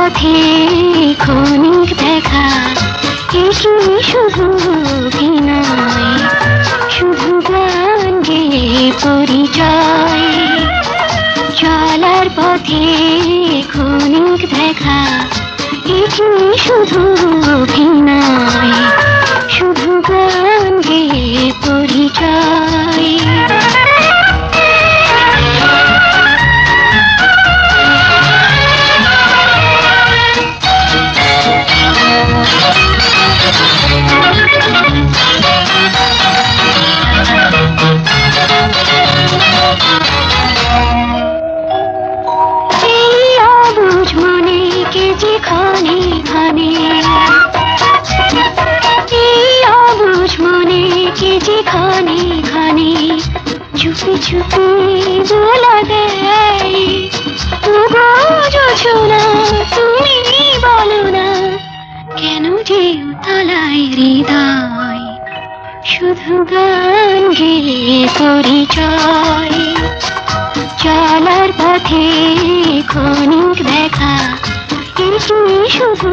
সাথে ক্ষণিক দেখা। এসে শুধু শুধু গান গেয়ে পরিচয়। চলার পথে ক্ষণিক দেখা। এখানে শুধু অভিনয়। যে অবুঝ মনে কে যে খানে চুপি চুপি দেয় জোছনা তুমি বলো না, কেন যে উতলায় হৃদয়? শুধু গান গেয়ে পরিচয়। শুধু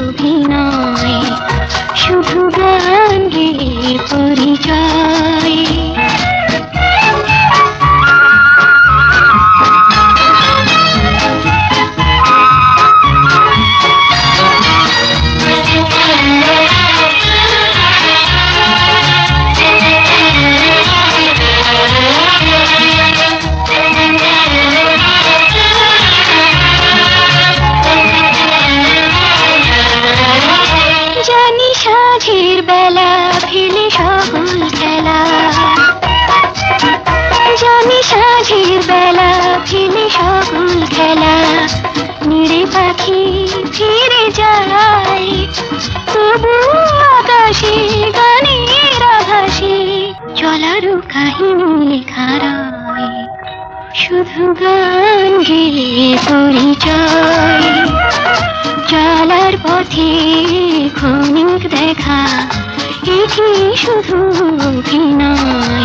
অভিনয় কাহিনী লেখা শুধু গান গেয়ে পরিচয়। চলার পথে ক্ষণিক দেখা এটি শুধু অভিনয়।